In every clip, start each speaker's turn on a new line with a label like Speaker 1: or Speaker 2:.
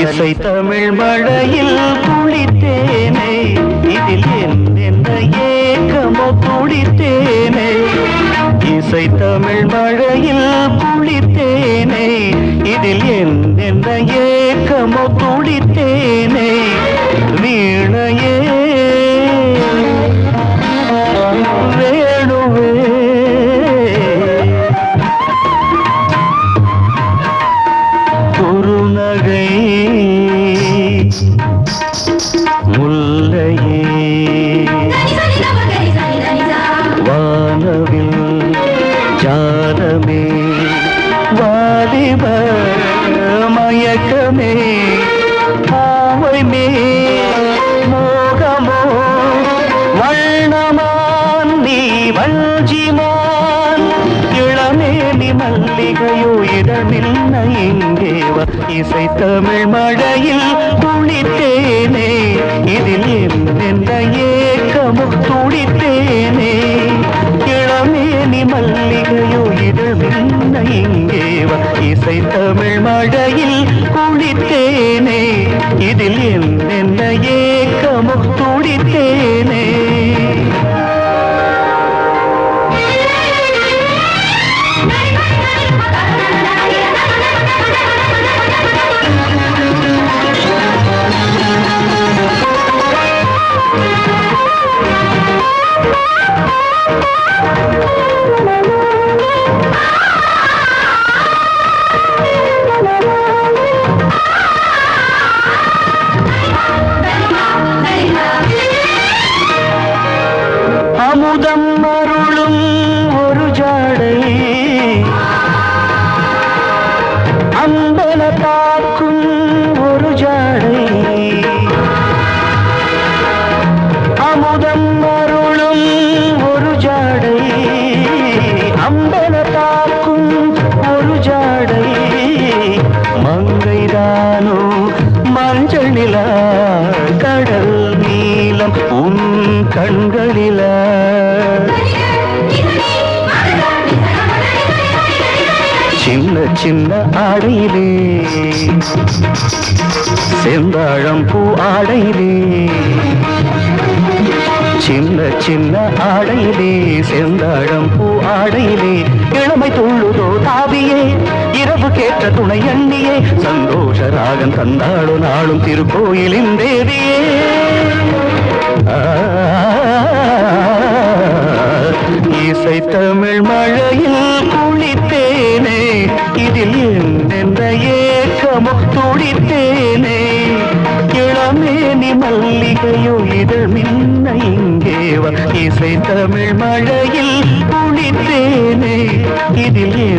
Speaker 1: இசை தமிழ் மழையில் குளித்தேனே. இதில் என்னென்ன ஏக்கமோ குளித்தேனே. இசை தமிழ் மழையில் குளித்தேனே. இதில் என்னென்ன ஏக்கமோ குளித்தேனே. வீணையே வஞ்சிமான் இளமேனி மல்லிகையோ இடமில்ல இங்கே இசை தமிழ் மழையில் குளித்தேனே இதில் என்னென்ன ஏக்கமோ துடித்தேனே இளமேனி மல்லிகையோ இடமில்ல இங்கே இசை தமிழ் மழையில் குளித்தேனே இதில் என்னென்ன ஏக்கமோ துடித்தேனே அமுதம் அருளும் ஒரு ஜாடை. அம்பல தாக்கும் ஒரு ஜாடை. மங்கைதானோ மஞ்சள் நிலா கடல் நீளம் உன் கண்களிலா. சின்ன சின்ன ஆடையிலே செந்தாழம் பூ ஆடையிலே. சின்ன சின்ன ஆடையிலே செந்தாழம் பூ ஆடையிலே இளமை துள்ளுதோ தாவியே இரவு கேட்ட துணை எண்ணியே சந்தோஷ ராகம் தந்தாளோ நாளும் திருக்கோயிலின் தேவியே. இசை தமிழ் மழையில் குளித்தேனே இதில் என்னென்ன ஏக்கமோ துடித்தேனே. மேனி மல்லிகையோ இதழ் மின்ன இங்கே இசை தமிழ் மழையில் குளித்தேனே. இதில்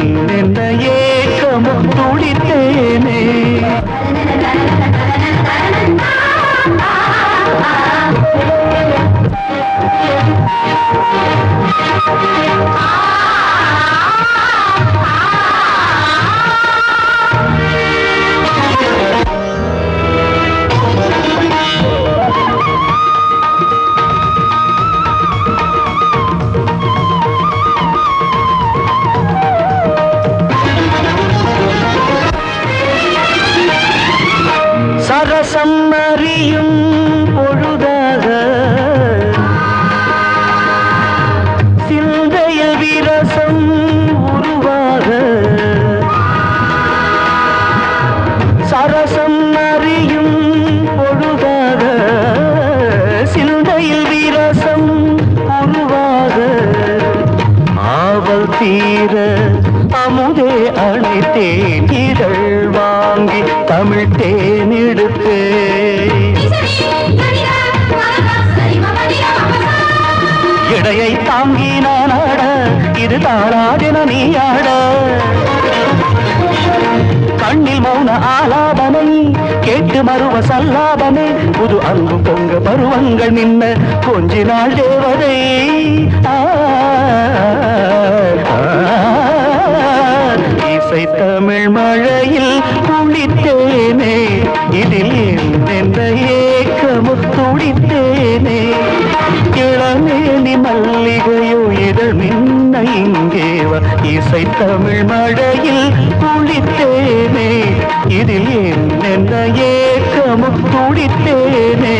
Speaker 1: இதழ் வாங்கி தமிழ் தேனெடுத்து இடையை தாங்கி நான் ஆட இது தாளாடின நீ ஆட கண்ணில் மௌன ஆலாபனை கேட்டு மறுவ சல்லாபனை புது அன்பு பொங்க பருவங்கள் நின்ன கொஞ்ச நாள் தேவதை. ஆ, இசை தமிழ் மழையில் குளித்தேனே இதில் என்னென்ன ஏக்கமும் துடித்தேனே. இளமேனி மல்லிகையோ இதழ் மின்ன இங்கே இசை தமிழ் மழையில் குளித்தேனே இதில் என்னென்ன ஏக்கமும் துடித்தேனே.